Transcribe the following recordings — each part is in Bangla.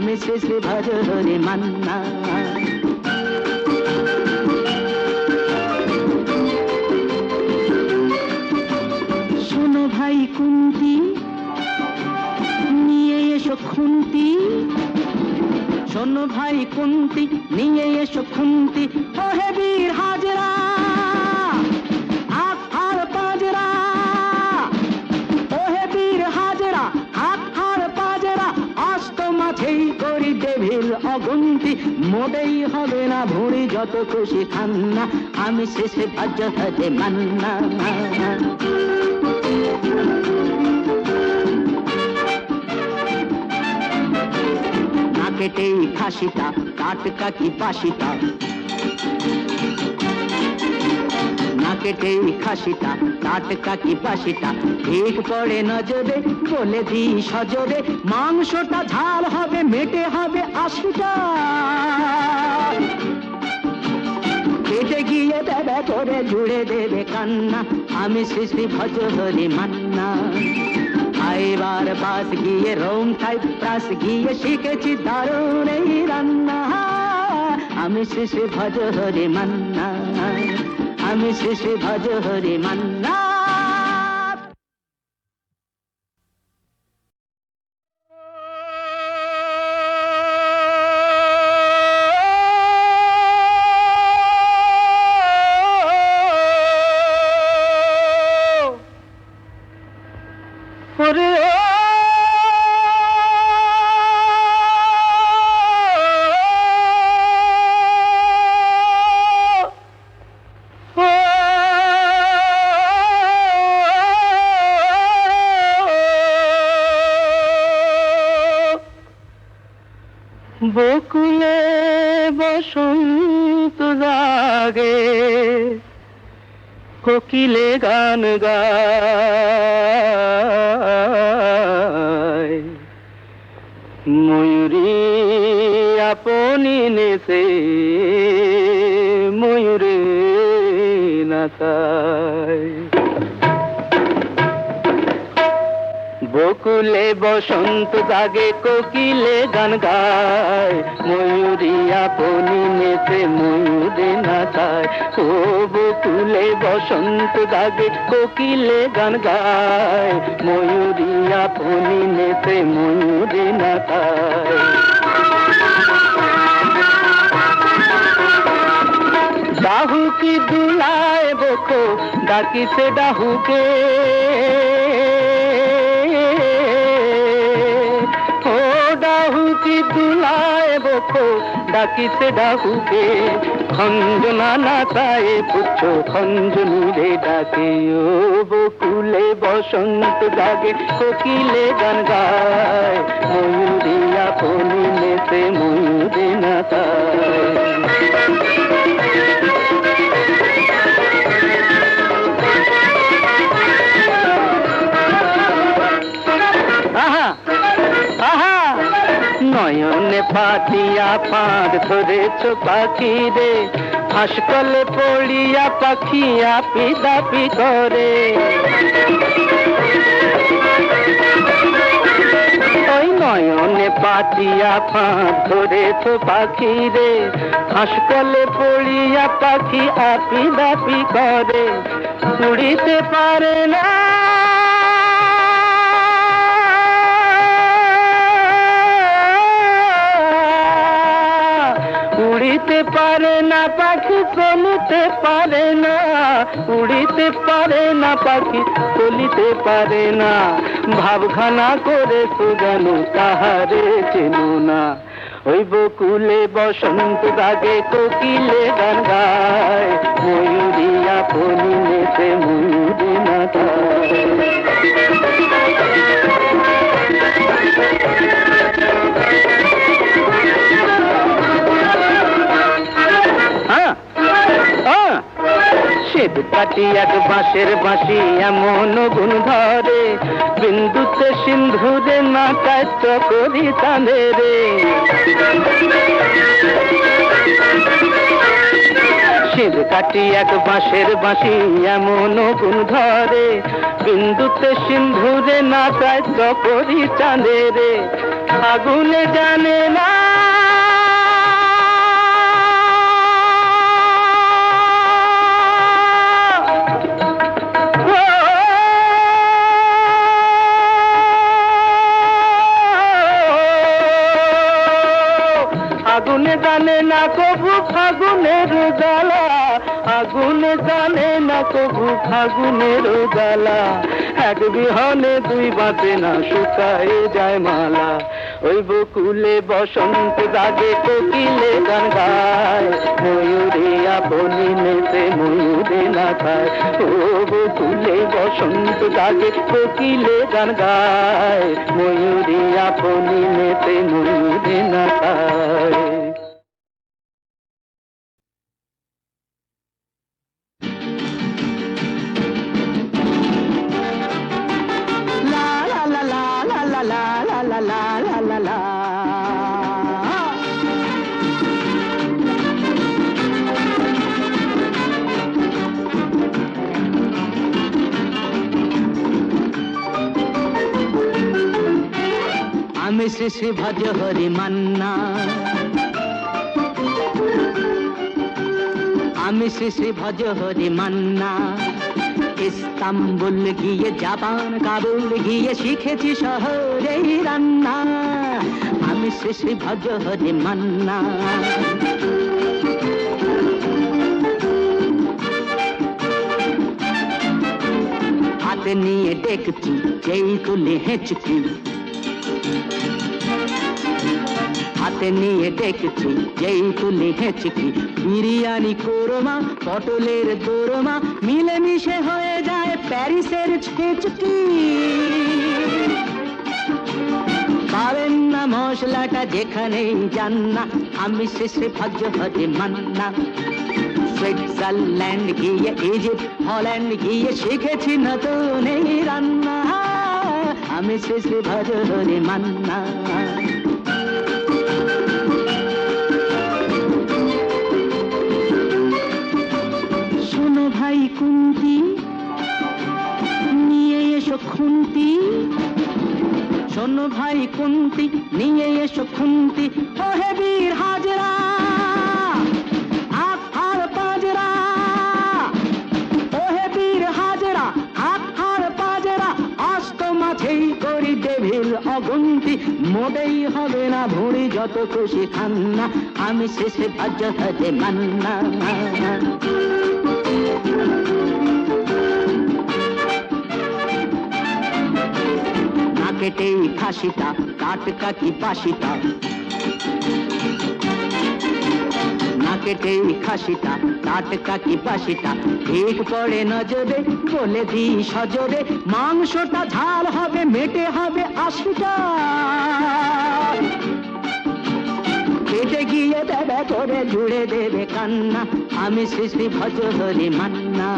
আমি শেষে ভজ হরে মান্না। শোনো ভাই কুন্তি, নিয়ে এসো খুন্তি। শোনো ভাই কুন্তি, নিয়ে এসো খুন্তি। ও হে বীর হাজরা। টেবিল মোটেই হবে না ভুঁড়ি যত খুশি খান না আমি শেষে ভাজ্য হাতে মান্না। না কেটেই খাসিটা টাটকা কি বাসিটা কেটেই খাসিটা টাটকা কি বাসিটা? ঠিক পড়ে নজরে, বলে দি সজরে, মাংসটা ঝাল হবে, মেটে হবে আশিটা। কেটে গিয়ে দেবে, করে জুড়ে দেবে কান্না, আমি শ্রী ভজ মান্না। আইবার বাস গিয়ে রোম সাইপ্রাস গিয়ে, শিখেছি দারুণ এই রান্না। আমি শ্রী ভজ মান্না। আমি শেষে ভজ হরি মান্না বসন্ত লাগে কোকিলে গান গায়। ময়ূরী আপনি নেছে ময়ূরে নাচায়। বকুলে বসন্ত জাগে কোকিলে গান গায়। ময়ূরী আপনি নেচে ময়ূরে নাচায়। ও বকুলে বসন্ত জাগে কোকিলে গান গায়। ময়ূরী আপনি নেচে ময়ূরে নাচায়। ডাহু কি দুলায় বকো, ডাকিছে ডাহুকে। রথ ডাকিতে ডাকুকে। খঞ্জনা নাতায় পুচ্ছ খঞ্জনুরে ডাকে। ও বকুলে বসন্ত জাগে, কোকিলে গান গায়। ময়ূরিয়া পলিলেতে ময়ূরে নাতায় নয়নে পাতিয়া ফাঁদ ধরেছ পাখি রে হাসকলে পড়িয়া পাখি আপি দাপি করে। ওই নয়নে পাতিয়া ফাঁদ ধরেছ পাখি রে হাসকলে পড়িয়া পাখি আপি দাপি করে। উড়িতে পারে না উড়িতে পারে না পাখি, চলিতে পারে না। উড়িতে পারে না পাখি, চলিতে পারে না। ভাবখানা করে সুজানু তাহারে চেনু না। ওই বকুলে বসন্ত দাগে কোকিলে গান গায় ময়ূরিয়া পরিণেতে ময়ূরী না শ্বেত কাটি এক বাঁশের বাঁশি, এমন গুণ ধরে। বিন্দুতে সিন্ধুরে না কাজ করি তাঁদে রে কাটি এক বাঁশের বাঁশি, এমন গুণ ধরে। বিন্দুতে সিন্ধুরে না কাজ করি চাঁদে রে। আগুনে জানে না জানে না কবু ফাগুনের জ্বালা। এক বিহনে দুই বাঁচে না, শুকায় যায় মালা। ওই বকুলে বসন্ত জাগে কোকিলে গান গায়। ময়ূরে আপনি নেতে ময়ূরে না খায়। ও বকুলে বসন্ত জাগে কোকিলে গান গায়। ময়ূরে আপনি নেতে ময়ূরে না খায়। শ্রী শ্রী হরি মান্না। ইস্তাম্বুল গিয়ে, জাপান, কাবুল গিয়ে শিখেছি শহরেই রান্না। আমি শ্রী শ্রী ভজ হরি মান্না। হাতে নিয়ে দেখছি, যেই তুলে হেঁচকি। হাতে নিয়ে দেখছি, যেই তুলি হেঁচকি বিরিয়ানি কোরমা, পটলের দোরমা, মিলেমিশে হয়ে যায় প্যারিসের ছেচকি। পাবেন না মশলাটা যেখানেই যান না, আমি শেষে ভাজ্য হতে মান্না। সুইজারল্যান্ড গিয়ে, ইজিপ্ট, হল্যান্ড গিয়ে শিখেছি নতুন এই রান্না। আমি শেষে ভাজ হরে মান্না। কুন্তি নিয়ে এসো খুন্তি। ওহে বীর হাজরা, হাত পাজরা। ওহে বীর হাজরা, হাত পাজরা অস্ত মাঝেই করি ডেভিল অগুন্তি। মোটেই হবে না ভুঁড়ি, যত খুশি খান্না, আমি শেষে ভাজ্য হতে মান্না। কেটেই খাসিটা টাটকা কি বাসিটা না কেটেই খাসিটা টাটকা কি বাসিটা ঠিক পড়ে নজরে, বলে দি সজরে, মাংসটা ঝাল হবে, মেটে হবে আশিটা। কেটে গিয়ে দেবে, করে জুড়ে দেবে কান্না, আমি শ্রী শ্রী ভজ হরি মান্না।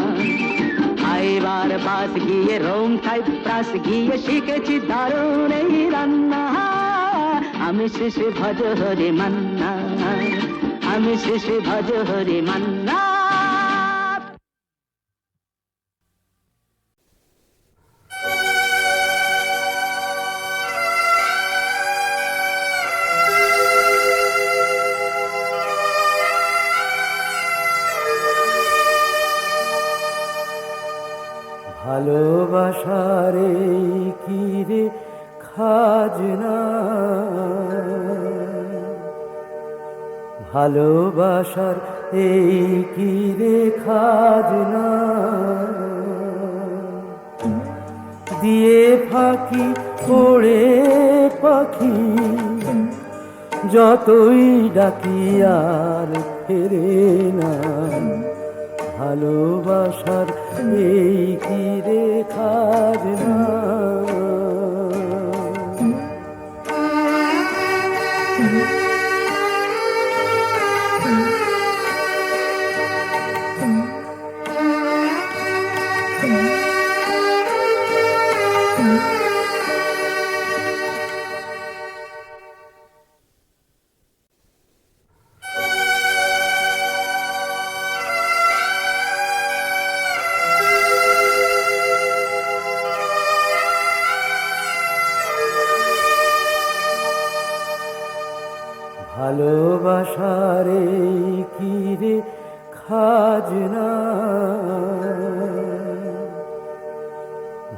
আইবার পাশ গিয়ে রং খাই প্রাস গিয়ে শিখেছি দারুণ এই রান্না। আমি শেষে ভজ হরে মান্না। আমি শেষে ভজ হরে মান্না। ভালোবাসার এই কি রেখা দিয়ে ফাঁকি, পড়ে পাখি, যতই ডাকি আর ফেরে না। ভালোবাসার এই কি রেখা না ভালোবাসারে কিরে খাজনা?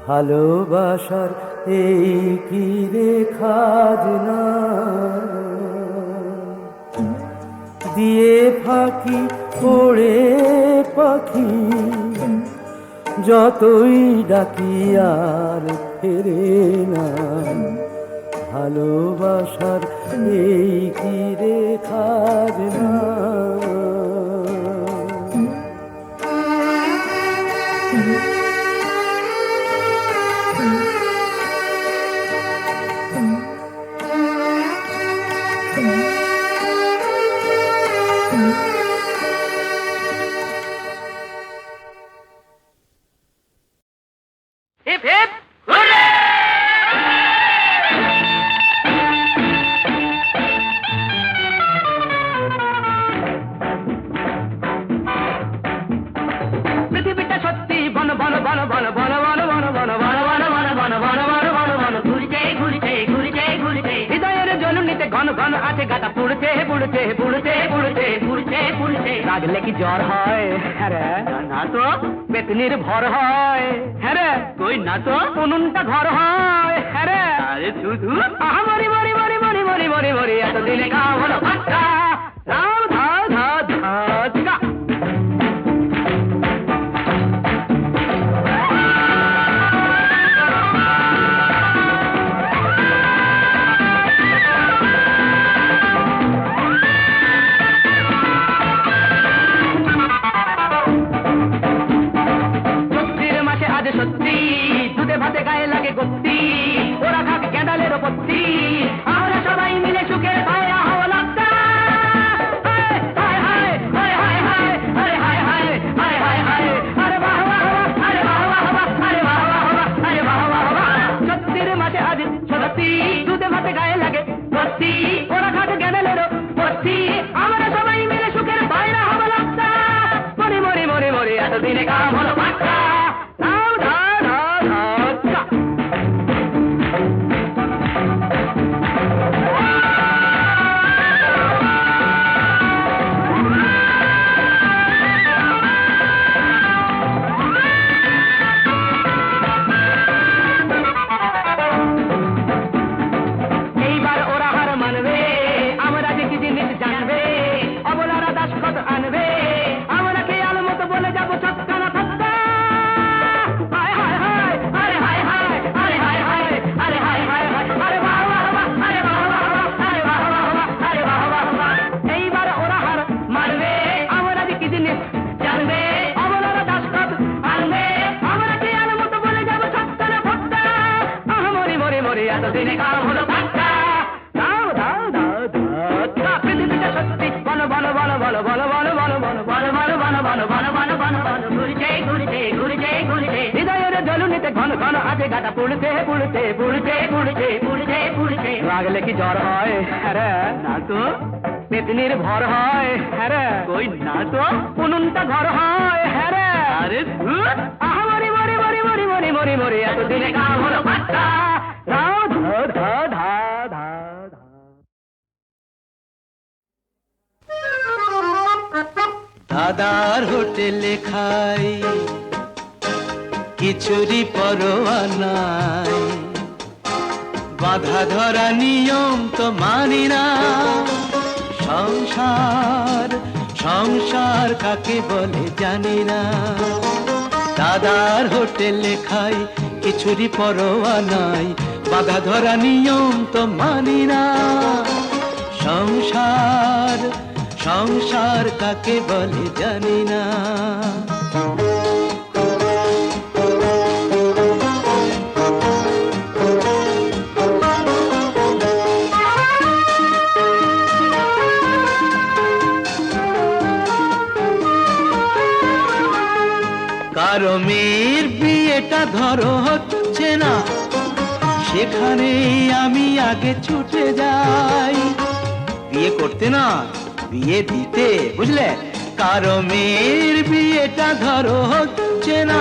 ভালোবাসার এই কিরে খাজনা? দিয়ে ফাঁকি পড়ে পাখি, যতই ডাকিয়ার ফেরে না। ভালোবাসার এই কি রেখার না quarter home. ঘন ঘন আজে গাটা পুড়তে পুড়তে পুড়তে পুড়তে পুড়তে পুড়তে লাগলে কি জ্বর হয়? হ্যাঁ না তো পেতনির ভর হয়? হ্যাঁ কই না তো উনুনটা ঘর হয়? হ্যাঁ আরে আহা মরি মরি মরি মরি মরি মরি মরি এতদিনে গা হলো পাত্তা। দাদার হোটেলে খাই। কিছুরই পরোয়া নাই? বাধা ধরা নিয়ম তো মানি না। সংসার সংসার কাকে বলে জানি না। দাদার হোটেলে খাই কিছুরই পরোয়া নাই। বাধা ধরা নিয়ম তো মানি না। সংসার সংসার কাকে বলে জানি না। বিয়েটা ধরো হচ্ছে না। সেখানে আমি আগে ছুটে যাই। বিয়ে করতে না, বিয়ে দিতে, বুঝলে? কারও মেয়ের বিয়েটা ধরো হচ্ছে না।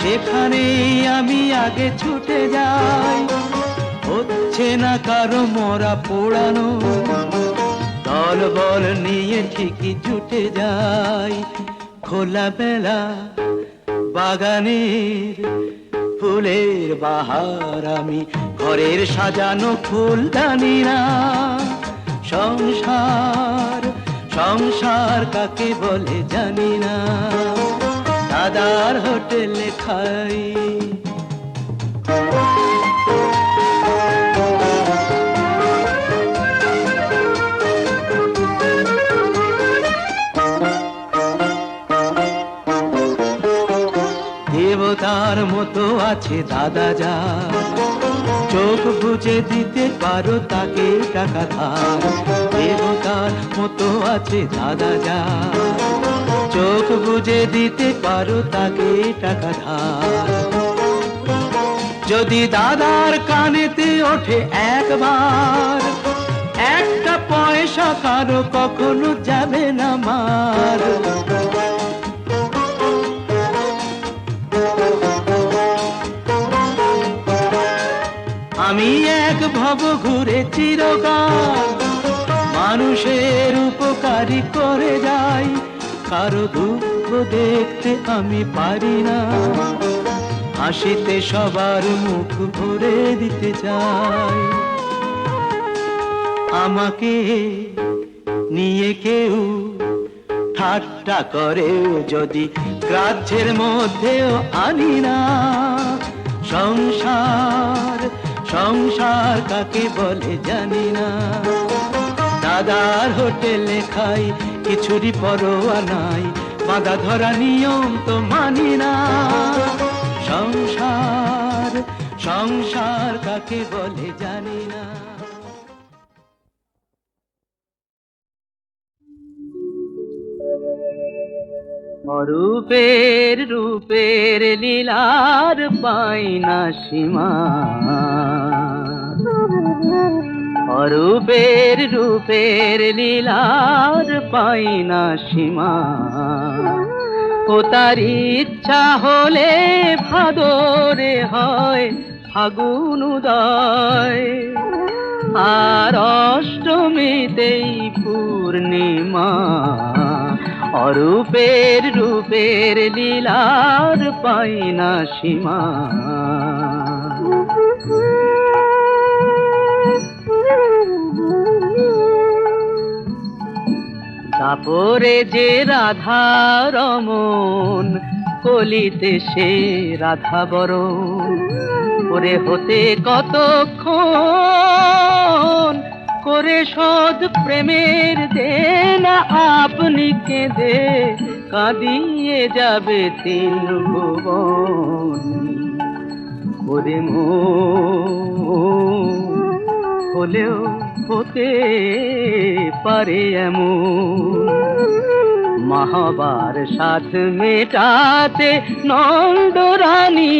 সেখানে আমি আগে ছুটে যাই। হচ্ছে না কারও মরা পোড়ানো। দল বল নিয়ে ঠিকই ছুটে যাই। খোলা বেলা বাগানের ফুলের বাহার আমি, ঘরের সাজানো ফুলদানি না সংসার সংসার কাকে বলে জানি না। দাদার হোটেলে খাই। দেবতার মতো আছে দাদা যা। চোখ বুঝে দিতে পারো তাকে টাকা ধার। দেবতার মতো আছে দাদা যা। চোখ বুঝে দিতে পারো তাকে টাকা ধার। যদি দাদার কানেতে ওঠে একবার, একটা পয়সা কারও কখনো যাবে না মার। আমি এক ভব ঘুরে চিরকাল মানুষের উপকারী করে যাই। কারও দুঃখ দেখতে আমি পারি না। হাসিতে সবার মুখ ভরে দিতে চাই। আমাকে নিয়ে কেউ ঠাট্টা করেও যদি গ্রাহ্যের মধ্যেও আনি না। সংসার সংসার কাকে বলে জানি না। দাদার হোটেলে খাই, কিছুরই পরোয়া নাই, বাধা ধরা নিয়ম তো মানি না। সংসার সংসার কাকে বলে জানি না। অরূপের, রূপের লীলার পাই না সীমা অরূপের রূপের লীলার পাই না সীমা। ও তার ইচ্ছা হলে ভাদরে হয় ফাগুন উদয়। আর অষ্টমীতেই পূর্ণিমা। অরূপের রূপের লীলার পাই না সীমা। তারপরে যে রাধা রমন কলিতে সে রাধা বড় করে হতে কতক্ষণ করে শোধ প্রেমের দেনা আপনি কেঁদে কাঁদিয়ে যাবে তিন ভুবন। করে মো হলেও হতে পারে এমন। মহাবার সাথ মেটাতে নন্দ রানী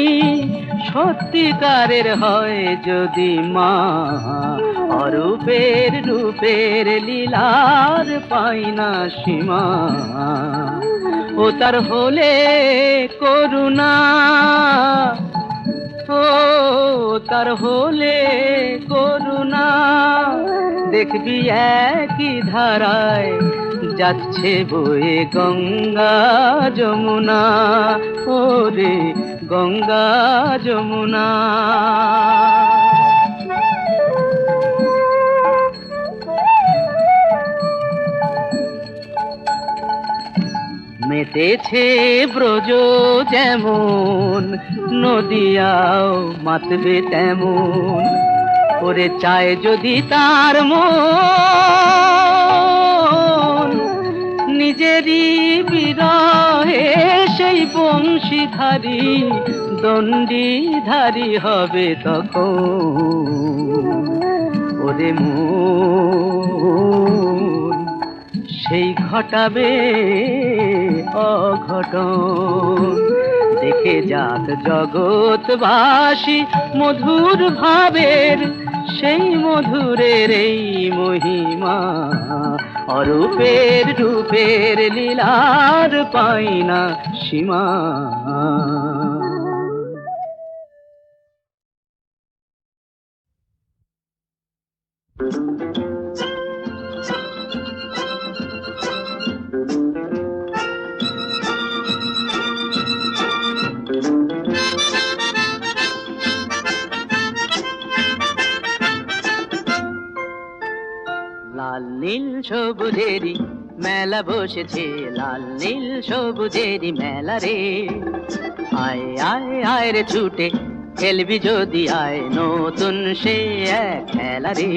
সত্যিকারের হয় যদি মা, অরূপের রূপের লীলার পাই না সীমা। ও তার হলে করুণা, ও তার হলে দেখবি একই ধারায়, যাচ্ছে বয়ে গঙ্গা যমুনা। ও রে গঙ্গা যমুনা। মেতেছে ব্রজ যেমন, নদিয়াও মাতবে তেমন। ওরে চায় যদি তার মন। নিজেরই বিরহে সেই বংশীধারী, দণ্ডীধারী হবে তখন। ওরে মন, সেই ঘটাবে অঘটন। দেখে যাক জগৎবাসী মধুর ভাবের সেই মধুরের এই মহিমা অরূপের রূপের লীলার পাই না সীমা। নীল সবুজেরি মেলা বসেছে, লাল নীল সবুজেরি মেলা রে। আয় আয় আয় রে ছুটে, খেলবি যদি আয়, নতুন সে এক খেলা রে।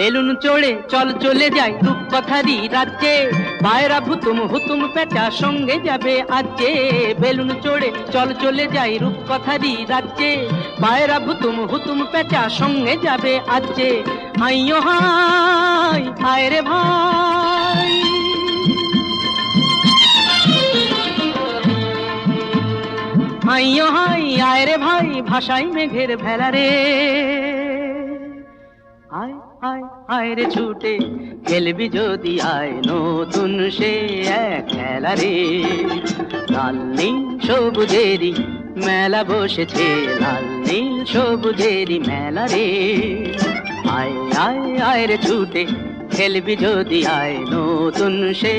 বেলুন চড়ে চল চলে যাই রূপকথারি রাজ্যে। পায়রা ভুতুম হুতুম পেঁচা সঙ্গে যাবে আজকে বেলুন চড়ে চল চলে যাই রূপকথারি রাজ্যে। পায়রা ভুতুম হুতুম পেঁচা সঙ্গে যাবে আজকে আইয়ো হাই, হায় রে ভাই। আইয়ো হাই আয় রে ভাই ভাষাই মেঘের ভেলা রে। আয় আয় আয় রে ছুটে, খেলবি যদি আয়, নতুন সে এক খেলা রে। লাল, নীল সবুজেরি মেলা বসেছে, লাল, নীল সবুজেরি মেলা রে। আয় আয় আয় রে ছুটে, খেলবি যদি আয়, নতুন সে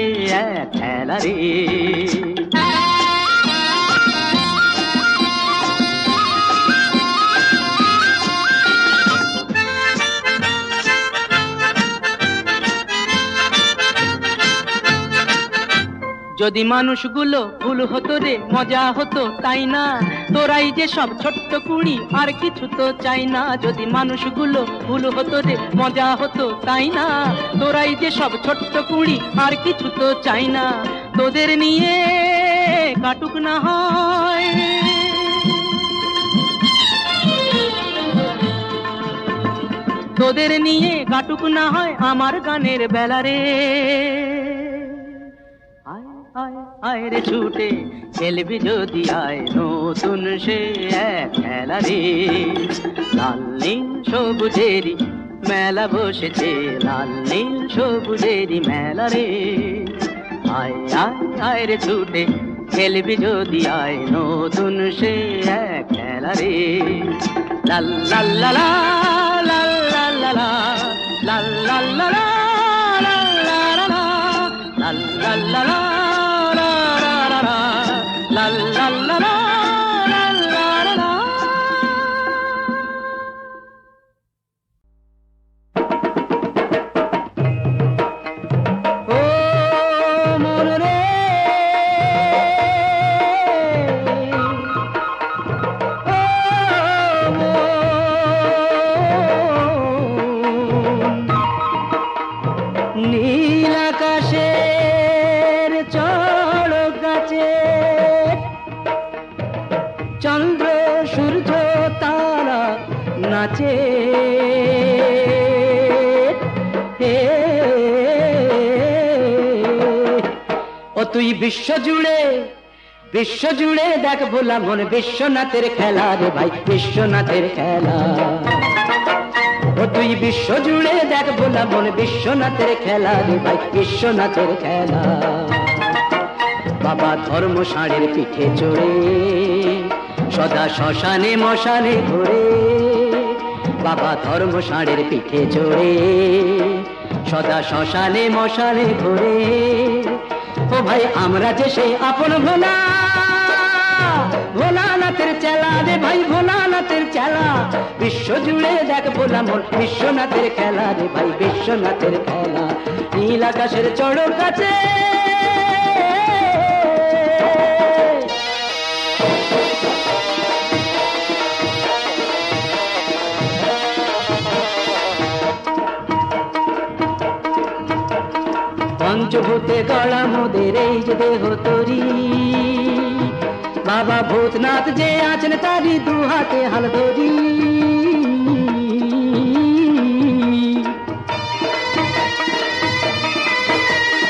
খেলা রে। যদি মানুষগুলো ভুল হতো রে, মজা হতো, তাই না? তোরাই যে সব ছোট্ট কুড়ি, আর কিছু তো চাই না। যদি মানুষগুলো ভুল হতো রে, মজা হতো, তাই না? তোরাই যে সব ছোট্ট কুড়ি, আর কিছু তো চাই না। তোদের নিয়ে কাটুক না হয়। তোদের নিয়ে কাটুক না হয় আমার গানের বেলা রে। আয় আয় রে ছুটে খেলবি যদি আয় নতুন সে এক খেলা রে লাল নীল সবুজেরি মেলা বসেছে লাল নীল সবুজেরি মেলা রে আয় আয় আয় রে ছুটে খেলবি যদি আয় নতুন সে এক খেলা রে লাল লাল লাল লাল লাল লাল লা লা লাল জুড়ে বিশ্ব জুড়ে দেখ ভোলা মন, বিশ্বনাথের খেলা রে ভাই, বিশ্বনাথের খেলা। ও তুই বিশ্ব জুড়ে দেখ ভোলা মন, বিশ্বনাথের খেলা রে ভাই, বিশ্বনাথের খেলা। বাবা ধর্ম ষাঁড়ের পিঠে চড়ে, সদা শ্মশানে মশানে ঘুরে। বাবা ধর্ম ষাঁড়ের পিঠে চড়ে, সদা শ্মশানে মশানে ঘুরে। ভাই, আমরা যে সেই আপন ভোলা। ভোলানাথের চেলা রে ভাই, ভোলানাথের চেলা। বিশ্ব জুড়ে দেখ ভোলা মন, বিশ্বনাথের খেলা রে ভাই, বিশ্বনাথের খেলা। নীল আকাশের চড়ক কাছে পঞ্চভূতে গড়া মোদের এই যে দেহ তরি। বাবা ভূতনাথ যে আছেন তারি দু হাতে হাল ধরি।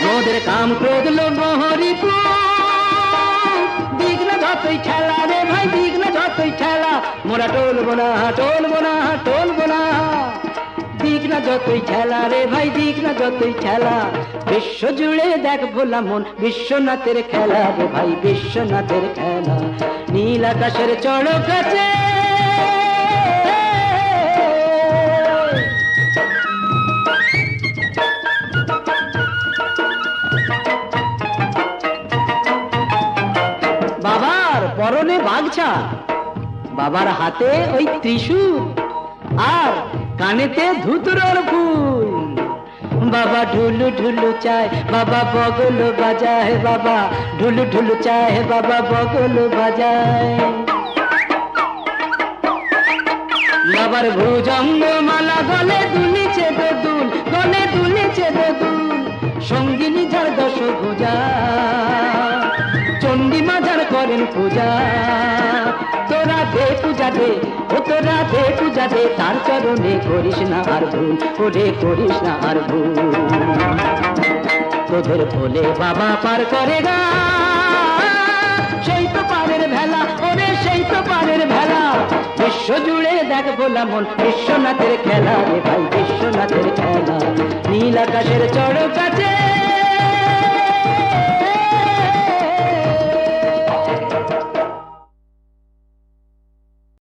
মোদের কাম ক্রোধ লোভ হরিপু দিগ্ন যতই ঠেলা রে ভাই দিগ্ন যতই ঠেলা মোরা টলবো না টলবো না টলবো না। দিক না যতই খেলা রে ভাই দিক না যতই খেলা বিশ্ব জুড়ে দেখ ভোলা মন, বিশ্বনাথের খেলা রে ভাই, বিশ্বনাথের খেলা। নীল আকাশের চড়ক আছে। বাবার পরনে বাগছা, বাবার হাতে ওই ত্রিশূল। আর কানেতে ধুতুরর ফুল। বাবা ঢুলু ঢুলু চায়, বাবা বগল বাজায়, বাবা ঢুলু ঢুলু চায়, বাবা বগল বাজায়। বাবার ভুজঙ্গ মালা গলে দুলিছে দুল, গলে দুলিছে দুল, সঙ্গিনী যার দশ ভুজা। চণ্ডী করেন পূজা। তোরা দে পূজা দে, ও তোরা দে পূজা দে, তার চরণে করিস না আর ভুল, ওরে করিস না আর ভুল। তোদের বলে বাবা পার করে গা। সেই তো পারের ভেলা, ওরে সেই তো পারের ভেলা। বিশ্ব জুড়ে দেখ বলা মন, বিশ্বনাথের খেলা রে ভাই, বিশ্বনাথের খেলা। নীল আকাশের চড়ক আছে